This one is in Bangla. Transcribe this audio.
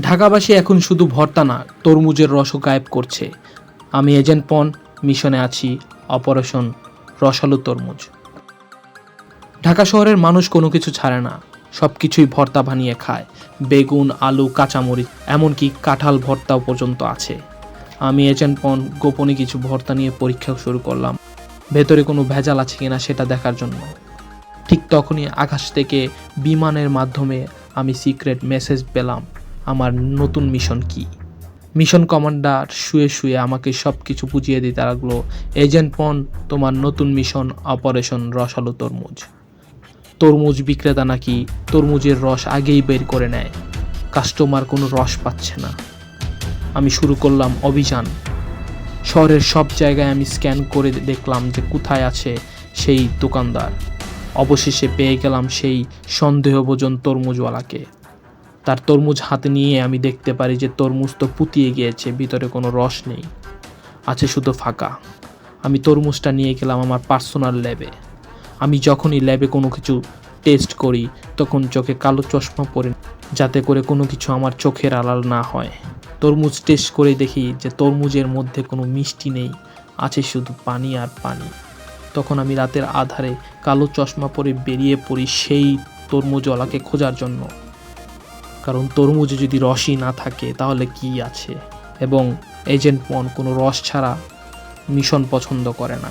ঢাকাবাসী এখন শুধু ভর্তা না, তরমুজের রসও গায়েব করছে। আমি এজেন্ট পন, মিশনে আছি, অপারেশন রসালো তরমুজ। ঢাকা শহরের মানুষ কোনো কিছু ছাড়ে না সব কিছুই ভর্তা বানিয়ে খায়, বেগুন, আলু, কাঁচামরিচ, এমনকি কাঁঠাল ভর্তাও পর্যন্ত আছে। আমি এজেন্ট পন, গোপনে কিছু ভর্তা নিয়ে পরীক্ষা শুরু করলাম। ভেতরে কোনো ভেজাল আছে কিনা সেটা দেখার জন্য। ঠিক তখনই আকাশ থেকে বিমানের মাধ্যমে আমি সিক্রেট মেসেজ পেলাম। আমার নতুন মিশন কি? মিশন কমান্ডার শুয়ে শুয়ে আমাকে সব কিছু বুঝিয়ে দিতে লাগল, এজেন্ট পন, তোমার নতুন মিশন অপারেশন রসালো তরমুজ। তরমুজ বিক্রেতা নাকি তরমুজের রস আগেই বের করে নেয়। কাস্টমার কোনো রস পাচ্ছে না। আমি শুরু করলাম অভিযান। শহরের সব জায়গায় আমি স্ক্যান করে দেখলাম যে কোথায় আছে সেই দোকানদার। অবশেষে পেয়ে গেলাম সেই সন্দেহভোজন তরমুজওয়ালাকে। তার তরমুজ হাতে নিয়ে আমি দেখতে পারি যে তরমুজ তো পুতিয়ে গিয়েছে, ভিতরে কোনো রস নেই। আছে শুধু ফাঁকা। আমি তরমুজটা নিয়ে গেলাম আমার পার্সোনাল ল্যাবে। আমি যখনই ল্যাবে কোনো কিছু টেস্ট করি, তখন চোখে কালো চশমা পরে যাতে করে কোনো কিছু আমার চোখের আড়াল না হয়। তরমুজ টেস্ট করে দেখি যে তরমুজের মধ্যে কোনো মিষ্টি নেই, আছে শুধু পানি আর পানি। তখন আমি রাতের আধারে কালো চশমা পরে বেরিয়ে পড়ি সেই তরমুজওয়ালাকে খোঁজার জন্য। কারণ তরমুজে যদি রসই না থাকে, তাহলে কি আছে? এবং এজেন্ট মন কোনো রস ছাড়া মিশন পছন্দ করে না।